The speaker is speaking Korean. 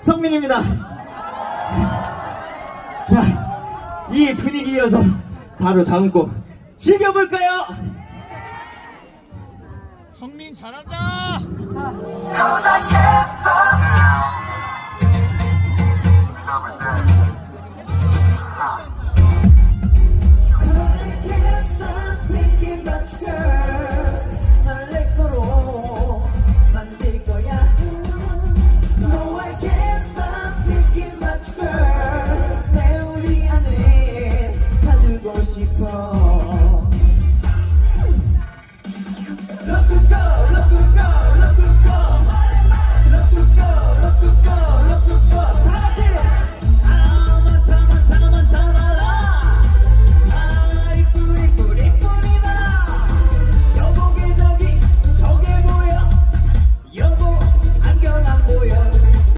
성민입니다. 자, 이 분위기 이어서 바로 다음 곡 즐겨볼까요? 성민 잘한다! People.